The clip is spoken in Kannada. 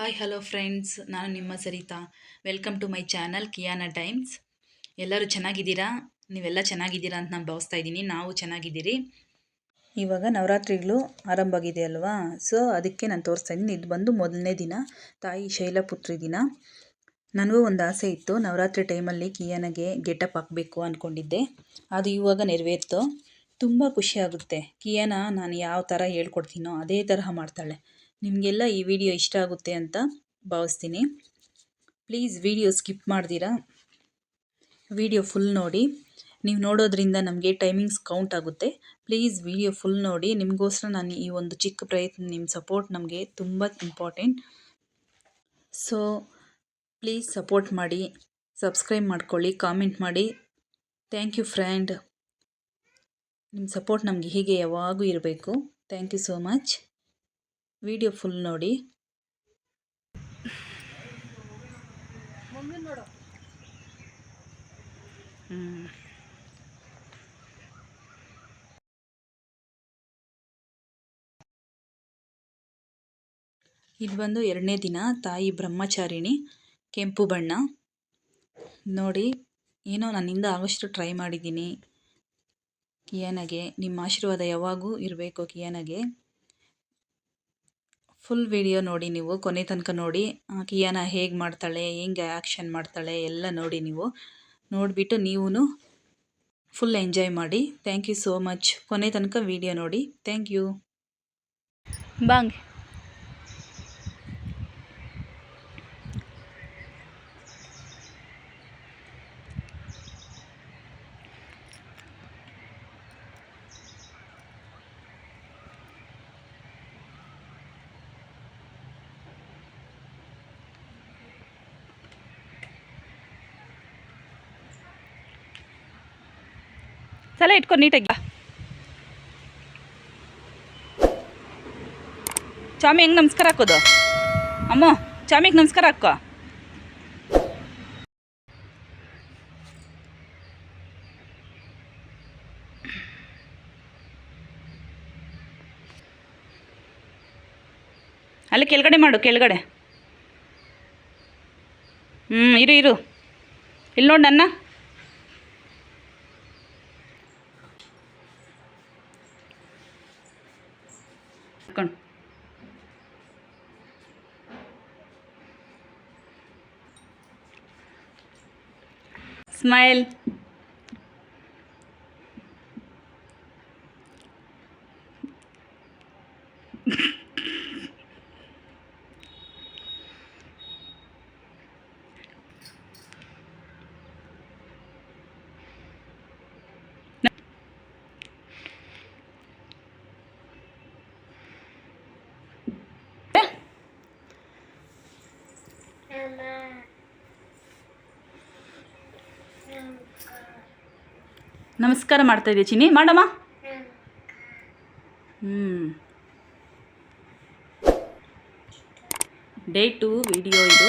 ಹಾಯ್ ಹಲೋ ಫ್ರೆಂಡ್ಸ್ ನಾನು ನಿಮ್ಮ Sarita. Welcome to my channel Kiyana Times ಎಲ್ಲರೂ ಚೆನ್ನಾಗಿದ್ದೀರಾ? ನೀವೆಲ್ಲ ಚೆನ್ನಾಗಿದ್ದೀರಾ ಅಂತ ನಾನು ಭಾವಿಸ್ತಾ ಇದ್ದೀನಿ. ನಾವು ಚೆನ್ನಾಗಿದ್ದೀರಿ. ಇವಾಗ ನವರಾತ್ರಿಗಳು ಆರಂಭ ಆಗಿದೆ ಅಲ್ವಾ? ಸೊ ಅದಕ್ಕೆ ನಾನು ತೋರಿಸ್ತಾ ಇದ್ದೀನಿ. ಇದು ಬಂದು ಮೊದಲನೇ ದಿನ, ತಾಯಿ ಶೈಲಪುತ್ರಿ ದಿನ. ನನಗೂ ಒಂದು ಆಸೆ ಇತ್ತು. ನವರಾತ್ರಿ ಟೈಮಲ್ಲಿ ಕಿಯಾನಗೆ ಗೆಟಪ್ ಹಾಕಬೇಕು ಅಂದ್ಕೊಂಡಿದ್ದೆ ಅದು ಇವಾಗ ನೆರವೇರ್ತು. ತುಂಬ ಖುಷಿಯಾಗುತ್ತೆ ಕಿಯಾನ ನಾನು ಯಾವ ಥರ ಹೇಳ್ಕೊಡ್ತೀನೋ ಅದೇ ತರಹ ಮಾಡ್ತಾಳೆ. ನಿಮಗೆಲ್ಲ ಈ ವಿಡಿಯೋ ಇಷ್ಟ ಆಗುತ್ತೆ ಅಂತ ಭಾವಿಸ್ತೀನಿ. ಪ್ಲೀಸ್ ವಿಡಿಯೋ ಸ್ಕಿಪ್ ಮಾಡ್ದಿರಾ? ವಿಡಿಯೋ ಫುಲ್ ನೋಡಿ. ನೀವು ನೋಡೋದ್ರಿಂದ ನಮಗೆ ಟೈಮಿಂಗ್ಸ್ ಕೌಂಟ್ ಆಗುತ್ತೆ. ಪ್ಲೀಸ್ ವಿಡಿಯೋ ಫುಲ್ ನೋಡಿ. ನಿಮಗೋಸ್ಕರ ನಾನು ಈ ಒಂದು ಚಿಕ್ಕ ಪ್ರಯತ್ನ, ನಿಮ್ಮ ಸಪೋರ್ಟ್ ನಮಗೆ ತುಂಬ ಇಂಪಾರ್ಟೆಂಟ್. ಸೊ, ಪ್ಲೀಸ್ ಸಪೋರ್ಟ್ ಮಾಡಿ, ಸಬ್ಸ್ಕ್ರೈಬ್ ಮಾಡ್ಕೊಳ್ಳಿ, ಕಾಮೆಂಟ್ ಮಾಡಿ. Thank you friend. ನಿಮ್ಮ ಸಪೋರ್ಟ್ ನಮಗೆ ಹೀಗೆ ಯಾವಾಗೂ ಇರಬೇಕು. Thank you so much. Video full ನೋಡಿ. ಇದು ಬಂದು ಎರಡನೇ ದಿನ ತಾಯಿ ಬ್ರಹ್ಮಚಾರಿಣಿ ಕೆಂಪು ಬಣ್ಣ. ನೋಡಿ ಏನೋ ನನ್ನಿಂದ ಆಗೋಷ್ಟು ಟ್ರೈ ಮಾಡಿದ್ದೀನಿ. ಕಿಯಾನಗೆ ನಿಮ್ಮ ಆಶೀರ್ವಾದ ಯಾವಾಗೂ ಇರಬೇಕು ಕಿಯಾನಗೆ. ಫುಲ್ ವಿಡಿಯೋ ನೋಡಿ ನೀವು, ಕೊನೆ ತನಕ ನೋಡಿ. ಕಿಯಾನ ಹೇಗೆ ಮಾಡ್ತಾಳೆ, ಹೆಂಗೆ ಆ್ಯಕ್ಷನ್ ಮಾಡ್ತಾಳೆ ಎಲ್ಲ ನೋಡಿ ನೀವು. ನೋಡಿಬಿಟ್ಟು ನೀವು ಫುಲ್ ಎಂಜಾಯ್ ಮಾಡಿ. ಥ್ಯಾಂಕ್ ಯು ಸೋ ಮಚ್ ಕೊನೆ ತನಕ ವಿಡಿಯೋ ನೋಡಿ. ಥ್ಯಾಂಕ್ ಯು ಬಾಂಗ್. ಸಲ ಇಟ್ಕೊ, ನೀಟಾಗಿ ಚಾಮಿ ಹೆಂಗೆ ನಮಸ್ಕಾರ ಹಾಕೋದು? ಅಮ್ಮ, ಚಾಮಿಗೆ ನಮಸ್ಕಾರ ಹಾಕೋ. ಅಲ್ಲಿ ಕೆಳಗಡೆ ಮಾಡು, ಕೆಳಗಡೆ. ಹ್ಞೂ ಇರು ಇರು. ಇಲ್ಲಿ ನೋಡಿ ನನ್ನ. എടുക്കണം സ്മൈൽ ನಮಸ್ಕಾರ ಮಾಡ್ತಾ ಇದೆಯಾ ಚಿನ್ನಿ ಮಾಡಮ್ಮ? ಹ್ಞೂ ಡೇ ಟು ವಿಡಿಯೋ ಇದು.